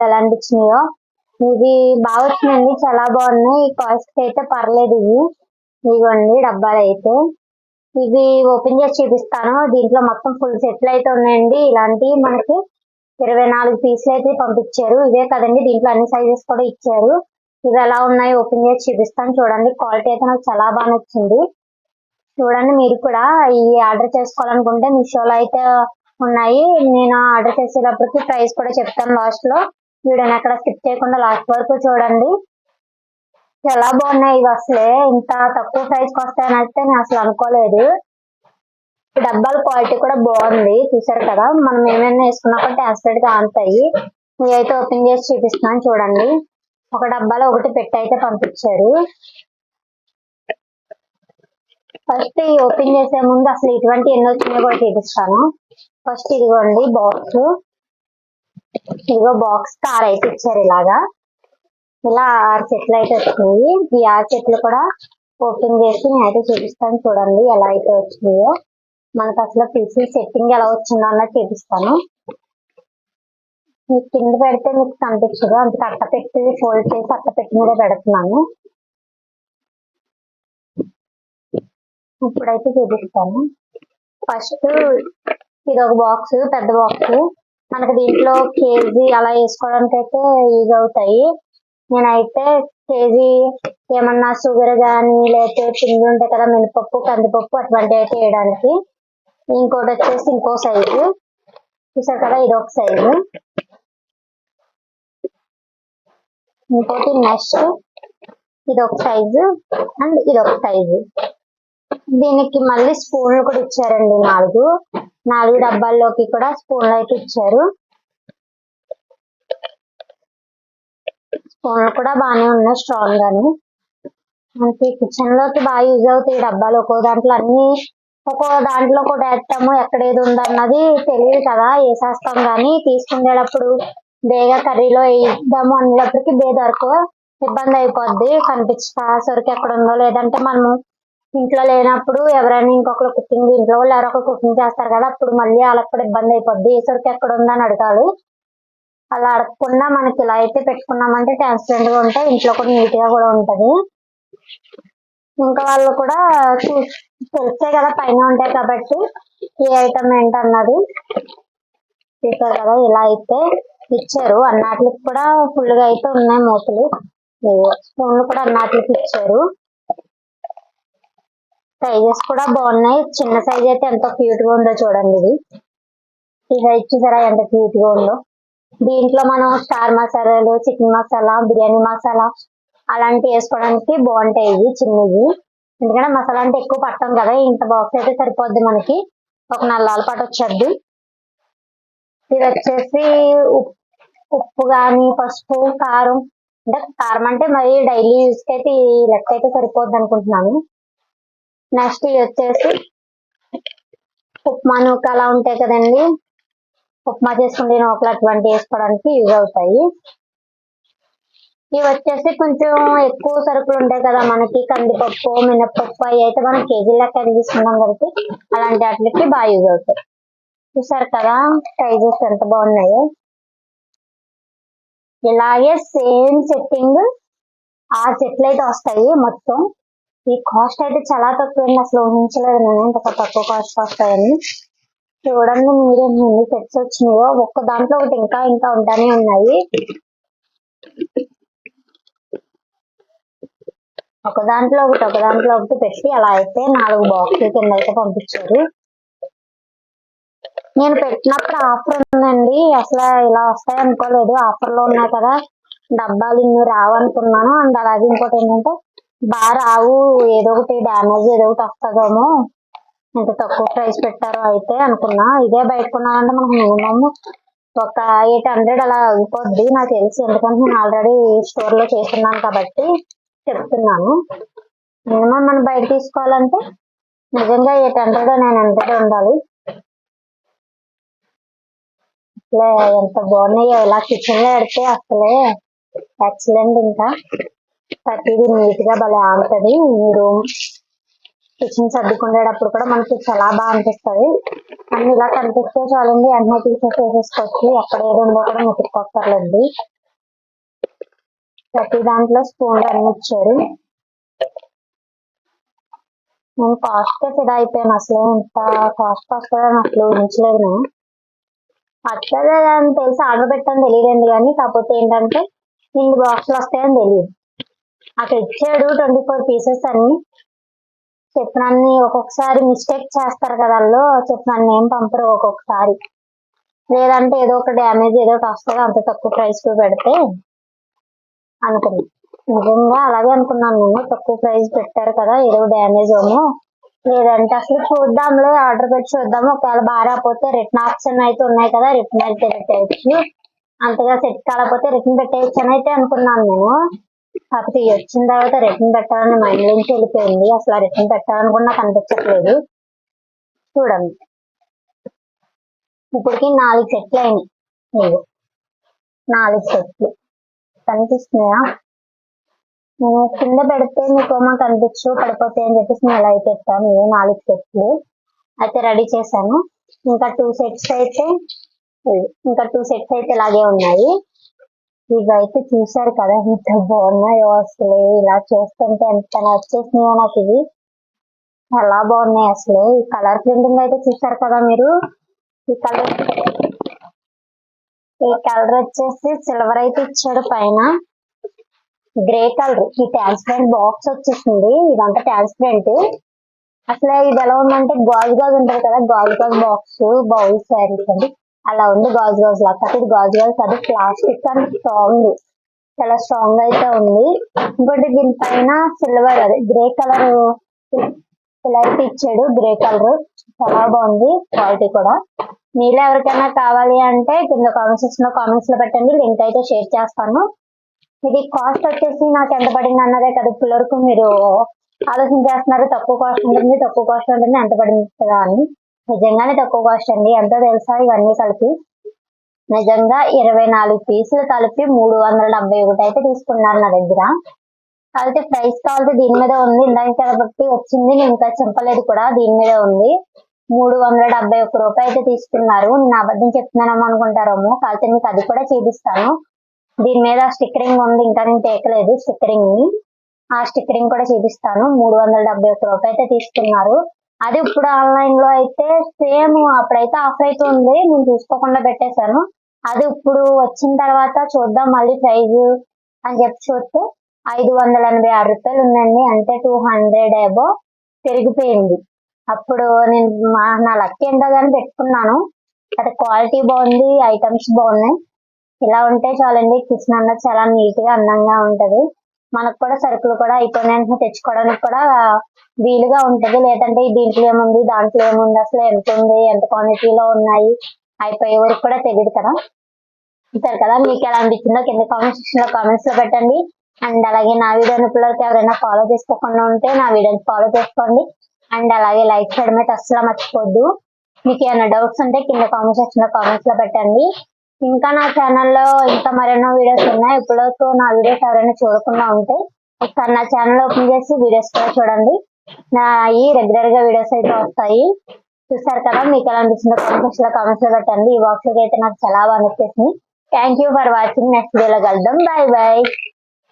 ఎలా అనిపించినాయో ఇది బాగా వచ్చిందండి చాలా బాగున్నాయి. కాస్ట్ అయితే పర్లేదు ఇవి. ఇవ్వండి డబ్బాలు అయితే ఇవి ఓపెన్ చేసి చూపిస్తాను. దీంట్లో మొత్తం ఫుల్ సెట్లు అయితే ఉన్నాయండి. ఇలాంటివి మనకి ఇరవై నాలుగు పీసులు అయితే పంపించారు. ఇవే కదండి దీంట్లో అన్ని సైజెస్ కూడా ఇచ్చారు. ఇవి ఎలా ఉన్నాయి ఓపెన్ చేసి చూపిస్తాను. చూడండి క్వాలిటీ అయితే నాకు చాలా బాగా నచ్చింది. చూడండి మీరు కూడా ఈ ఆర్డర్ చేసుకోవాలనుకుంటే మీషోలో అయితే ఉన్నాయి. నేను ఆర్డర్ చేసేటప్పటికి ప్రైస్ కూడా చెప్తాను లాస్ట్లో. వీడియోని అక్కడ స్కిప్ చేయకుండా లాస్ట్ వరకు చూడండి. చాలా బాగున్నాయి ఇవి అసలే? ఇంత తక్కువ ప్రైస్కి వస్తాయని అయితే నేను అసలు అనుకోలేదు. డబ్బాల క్వాలిటీ కూడా బాగుంది. చూసారు కదా? మనం ఏమైనా వేసుకున్నా కూడా ట్రాన్స్పరెంట్గా అంతాయి ఇవి అయితే ఓపెన్ చేసి చూపిస్తున్నాను చూడండి. ఒక డబ్బాలో ఒకటి పెట్టి అయితే పంపించారు. ఫస్ట్ ఈ ఓపెన్ చేసే ముందు అసలు ఇటువంటి ఎన్ని వచ్చినాయో కూడా చూపిస్తాను. ఫస్ట్ ఇదిగోండి బాక్స్ ఇగో బాక్స్ కార్ అయితే ఇచ్చారు ఇలాగా. ఇలా ఆరు చెట్లు అయితే వచ్చినాయి ఈ ఆరు చెట్లు కూడా ఓపెన్ చేసి నేనైతే చూపిస్తాను చూడండి ఎలా అయితే వచ్చినాయో. మనకు అసలు పీసీ సెట్టింగ్ ఎలా వచ్చిందో అన్నది చూపిస్తాను. మీకు కింద పెడితే మీకు కనిపించదు. అంత కట్ట పెట్టి ఫోల్డ్ చేసి అట్ట పెట్టి మీద పెడుతున్నాను. ఇప్పుడైతే చూపిస్తాను. ఫస్ట్ ఇది ఒక బాక్స్ పెద్ద బాక్స్ మనకి దీంట్లో కేజీ అలా వేసుకోవడానికి అయితే యూజ్ అవుతాయి. నేనైతే కేజీ ఏమన్నా షుగర్ కానీ లేకపోతే పిండి ఉంటాయి కదా మినపప్పు కందిపప్పు అటువంటివి అయితే వేయడానికి. ఇంకోటి వచ్చేసి ఇంకో సైజు చూసారు కదా ఇది ఒక సైజు ఇంకోటి నెక్స్ట్ ఇది ఒక సైజు అండ్ ఇది ఒక సైజు దీనికి మళ్ళీ స్పూన్లు కూడా ఇచ్చారండి నాలుగు. నాలుగు డబ్బాల్లోకి కూడా స్పూన్లు అయితే ఇచ్చారు. స్పూన్లు కూడా బాగానే ఉన్నాయి స్ట్రాంగ్ గాని. మనకి కిచెన్లోకి బాగా యూజ్ అవుతాయి డబ్బాలు. ఒక్కో దాంట్లో అన్ని ఒక్కో దాంట్లో కూడా వేస్తాము. ఎక్కడ ఏది ఉందన్నది తెలియదు కదా. వేసేస్తాం కానీ తీసుకునేటప్పుడు బేగా కర్రీలో వేద్దాము అనేటప్పటికి బే దొరకు ఇబ్బంది అయిపోద్ది. కనిపించక సరికి ఎక్కడ ఉందో లేదంటే మనము ఇంట్లో లేనప్పుడు ఎవరైనా ఇంకొకరు కుకింగ్ ఇంట్లో వాళ్ళు ఎవరో ఒకరు కుకింగ్ చేస్తారు కదా అప్పుడు మళ్ళీ వాళ్ళకి కూడా ఇబ్బంది అయిపోద్ది. ఈసరికి ఎక్కడ ఉందని అడగాలి. అలా అడగకుండా మనకి ఇలా అయితే పెట్టుకున్నామంటే ట్రాన్స్పరెంట్గా ఉంటాయి ఇంట్లో కూడా నీట్గా కూడా ఉంటది. ఇంకా వాళ్ళు కూడా తెలిసే కదా పైన ఉంటాయి కాబట్టి ఏ ఐటమ్ ఏంటన్నది. చూసారు కదా ఇలా అయితే ఇచ్చారు. అన్నాటికి కూడా ఫుల్గా అయితే ఉన్నాయి మూతలు స్పూన్లు కూడా అన్నాటికి ఇచ్చారు. సైజెస్ కూడా బాగున్నాయి. చిన్న సైజ్ అయితే ఎంత క్యూట్గా ఉందో చూడండి ఇది. ఈ సైజ్ చూసారా ఎంత క్యూట్గా ఉందో. దీంట్లో మనం స్టార్ మసాలాలు చికెన్ మసాలా బిర్యానీ మసాలా అలాంటివి వేసుకోవడానికి బాగుంటాయి ఇవి చిన్నవి. ఎందుకంటే మసాలా అంటే ఎక్కువ పట్టం కదా ఇంత బాక్స్ అయితే సరిపోద్ది మనకి. ఒక నల్లాల పాటు వచ్చేది ఇది వచ్చేసి ఉప్- ఉప్పు కానీ పసుపు కారం. అంటే కారం అంటే మరి డైలీ యూస్కి అయితే ఈ లెక్క అయితే సరిపోద్ది అనుకుంటున్నాను. నెక్స్ట్ ఇది వచ్చేసి ఉప్మా నూక అలా ఉంటాయి కదండి. ఉప్మా చేసుకుంటే నూకలు అటువంటి వేసుకోవడానికి యూజ్ అవుతాయి. ఇవి వచ్చేసి కొంచెం ఎక్కువ సరుకులు ఉంటాయి కదా మనకి. కందిపప్పు మినప్పప్పు అవి అయితే మనం కేజీ లెక్క తీసుకున్నాం కాబట్టి అలాంటి వాటికి బాగా యూజ్ అవుతాయి. చూసారు కదా సైజెస్ ఎంత బాగున్నాయో. ఇలాగే సేమ్ సెట్టింగ్ ఆ సెట్లు అయితే వస్తాయి మొత్తం. ఈ కాస్ట్ అయితే చాలా తక్కువ అండి అసలు ఊహించలేదు నేను. ఇంత తక్కువ కాస్ట్ వస్తాయని. చూడండి మీరే ఎన్ని సెట్స్ వచ్చినాయో. ఒక్క దాంట్లో ఒకటి ఇంకా ఇంకా ఉంటానే ఉన్నాయి. ఒక దాంట్లో ఒకటి ఒక దాంట్లో ఒకటి పెట్టి అలా అయితే నాలుగు బాక్సులు కింద అయితే పంపించారు. నేను పెట్టినప్పుడు ఆఫర్ ఉందండి. అసలు ఇలా వస్తాయి అనుకోలేదు ఆఫర్లో ఉన్నాయి కదా. డబ్బాలు ఇన్ని రావనుకున్నాను. అండ్ అలాగే ఇంకోటి ఏంటంటే బాగా రావు ఏదో ఒకటి డ్యామేజ్ ఏదో ఒకటి వస్తుందేమో. ఇంత తక్కువ ప్రైస్ పెట్టారు అయితే అనుకున్నా. ఇదే బయట కొనాలంటే మనకు మినిమమ్ ఒక ఎయిట్ హండ్రెడ్ అలా అయిపోద్ది నాకు తెలుసు. ఎందుకంటే నేను ఆల్రెడీ స్టోర్లో చేస్తున్నాను కాబట్టి చెప్తున్నాను. మినిమం మనం బయట తీసుకోవాలంటే నిజంగా ఎయిట్ హండ్రెడ్ నైన్ హండ్రెడ్ ఉండాలి. అసలే ఎంత బాగున్నాయో ఇలా కిచెన్లో పెడితే అసలే ఎక్సలెంట్ ఇంకా. ప్రతిదీ నీట్గా భలే ఆడుతుంది. మీరు కిచెన్ సర్దుకునేటప్పుడు కూడా మనకి చాలా బాగా అనిపిస్తుంది. అన్ని ఇలా కనిపిస్తే చాలండి అన్నీ తీసేసి వేసేసుకోవచ్చు ఎక్కడ ఏదో ఉందో కూడా ముట్టుకోక్కర్లేదు. ప్రతి దాంట్లో స్పూన్లు అన్ని ఇచ్చారు. నేను కాస్ట్ ఫిదా అయిపోయాను. అసలు ఇంత కాస్ట్ వస్తుందని అసలు ఊహించలేదు నేను వస్తుంది అని తెలిసి ఆర్డర్ పెట్టాను తెలియదండి కానీ కాకపోతే ఏంటంటే ఇన్ని బాక్స్లు వస్తాయని తెలియదు. అక్కడ ఇచ్చాడు ట్వంటీ ఫోర్ పీసెస్ అని. చెప్పినన్ని ఒక్కొక్కసారి మిస్టేక్ చేస్తారు కదా వాళ్ళు చెప్పినన్ని ఏం పంపరు ఒక్కొక్కసారి. లేదంటే ఏదో ఒక డ్యామేజ్ ఏదో ఒకటి వస్తుంది అంత తక్కువ ప్రైస్కు పెడితే అనుకున్నాను నిజంగా అలాగే అనుకున్నాను నేను తక్కువ ప్రైస్ పెట్టారు కదా ఏదో డ్యామేజ్ ఏమో. లేదంటే అసలు చూద్దాంలే ఆర్డర్ పెట్టి చూద్దాము. ఒకవేళ బాగా రాకపోతే రిటర్న్ ఆప్షన్ అయితే ఉన్నాయి కదా రిటర్న్ అయితే పెట్టేయచ్చు. అంతగా సెట్ కాకపోతే రిటర్న్ పెట్టేయచ్చు అని అయితే అనుకున్నాను నేను. కాకపోతే వచ్చిన తర్వాత రిటర్న్ పెట్టాలని మైండ్ నుంచి వెళ్ళిపోయింది. అసలు రిటర్న్ పెట్టాలని కూడా నాకు అనిపించట్లేదు. చూడండి. ఇప్పటికి నాలుగు సెట్లు అయినాయి నీవు. నాలుగు సెట్లు. కనిపిస్తున్నాయా? నేను కింద పెడితే మీకు కనిపించు పడిపోతాయి అని చెప్పేసి నేను ఎలా అయితే పెట్టాను. ఇవే నాలుగు సెట్లు. అయితే రెడీ చేశాను. ఇంకా టూ సెట్స్ అయితే ఇంకా టూ సెట్స్ అయితే ఇలాగే ఉన్నాయి. ఇవి అయితే చూసారు కదా ఎంత బాగున్నాయో అసలు ఇలా చూస్తుంటే ఎంత నచ్చేసినాయో నాకు ఇవి. చాలా బాగున్నాయి అసలు. ఈ కలర్ ప్రింటింగ్ అయితే చూసారు కదా మీరు? ఈ కలర్ ఈ కలర్ వచ్చేసి సిల్వర్ అయితే ఇచ్చాడు పైన. Grey colour. ఈ ట్రాన్స్పరెంట్ బాక్స్ వచ్చేసింది. ఇదంతా ట్రాన్స్పరెంట్. అసలు ఇది ఎలా ఉందంటే గాజు గాజు ఉంటుంది కదా గాజు గాజు బాక్స్ బౌల్స్ శారీస్ అండి. అలా ఉంది గాజు గాజు లా కాదు ఇది గాజు గాజు కాదు ప్లాస్టిక్ అండ్ స్ట్రాంగ్ చాలా స్ట్రాంగ్ అయితే ఉంది. ఇంకోటి దీనిపైన సిల్వర్ అది గ్రే కలర్ ఇలా అయితే ఇచ్చాడు. గ్రే కలర్ చాలా బాగుంది క్వాలిటీ కూడా. మీలో ఎవరికైనా కావాలి అంటే కింద కామెంట్ సెక్షన్లో కామెంట్స్లో పెట్టండి. లింక్ అయితే షేర్ చేస్తాను. ఇది కాస్ట్ వచ్చేసి నాకు ఎంత పడింది అన్నదే కదా. ఇప్పటి వరకు మీరు ఆలోచన చేస్తున్నారు తక్కువ కాస్ట్ ఉంటుంది తక్కువ కాస్ట్ ఉంటుంది. ఎంత పడింది కదా అని. నిజంగానే తక్కువ కాస్ట్ అండి. ఎంతో తెలుసా? ఇవన్నీ కలిపి నిజంగా ఇరవై నాలుగు పీసులు కలిపి మూడు వందల డెబ్బై ఒకటి అయితే తీసుకున్నారు నా దగ్గర. కాకపోతే ప్రైస్ కావాలంటే దీని మీద ఉంది. ఇందాక కాబట్టి వచ్చింది. నేను ఇంకా చెప్పలేదు కూడా. దీని మీద ఉంది. మూడు వందల డెబ్బై ఒక్క రూపాయి అయితే తీసుకున్నారు. నేను అబద్ధం చెప్తున్నానేమో అనుకుంటారేమో. కాకపోతే మీకు అది కూడా చూపిస్తాను. దీని మీద స్టిక్కరింగ్ ఉంది. ఇంకా నేను తేకలేదు స్టిక్కరింగ్ని. ఆ స్టిక్కరింగ్ కూడా చూపిస్తాను. మూడు వందల డెబ్బై ఒక్క రూపాయి అయితే తీసుకున్నారు. అది ఇప్పుడు ఆన్లైన్లో అయితే సేమ్ అప్పుడైతే ఆఫ్ అయితే ఉంది నేను చూసుకోకుండా పెట్టేశాను. అది ఇప్పుడు వచ్చిన తర్వాత చూద్దాం మళ్ళీ ప్రైజ్ అని చెప్పి చూస్తే ఐదు వందల ఎనభై ఆరు రూపాయలు ఉందండి. అంటే టూ హండ్రెడ్ ఏబో పెరిగిపోయింది. అప్పుడు నేను మా- నా లక్ ఏంటో కానీ పెట్టుకున్నాను. అది క్వాలిటీ బాగుంది ఐటమ్స్ బాగున్నాయి. ఇలా ఉంటే చాలండి కిచెన్ అన్నది చాలా నీట్గా అందంగా ఉంటది. మనకు కూడా సరుకులు కూడా అయిపోయిన వెంటనే తెచ్చుకోవడానికి కూడా వీలుగా ఉంటది. లేదంటే దీంట్లో ఏముంది దాంట్లో ఏముంది అసలు ఎంత ఉంది ఎంత క్వాంటిటీలో ఉన్నాయి అయిపోయే వరకు కూడా తెలియదు కదా. ఇస్తారు కదా మీకు ఎలా అనిపించిందో కింద కామెంట్ సెక్షన్లో కామెంట్స్లో పెట్టండి. అండ్ అలాగే నా వీడియోని పిల్లలకి ఎవరైనా ఫాలో చేసుకోకుండా ఉంటే నా వీడియోని ఫాలో చేసుకోండి. అండ్ అలాగే లైక్ చేయడం అయితే అస్సలు మర్చిపోద్దు. మీకు ఏమైనా డౌట్స్ ఉంటే కింద కామెంట్ సెక్షన్లో కామెంట్స్లో పెట్టండి. ఇంకా నా ఛానల్లో ఇంకా మరెన్నో వీడియోస్ ఉన్నాయి. ఇప్పటివరకు నా వీడియోస్ ఎవరైనా చూడకుండా ఉంటే ఒకసారి నా ఛానల్ ఓపెన్ చేసి వీడియోస్ కూడా చూడండి. నా ఈ రెగ్యులర్గా వీడియోస్ అయితే వస్తాయి. చూసారు కదా మీకు ఎలా అనిపించిందో కామెంట్ సెక్షన్లో కామెంట్స్లో పెట్టండి. ఈ బాక్స్ అయితే నాకు చాలా బాగా నచ్చేసింది. Thank you for watching next వీడియోలో కలుద్దాం. Bye bye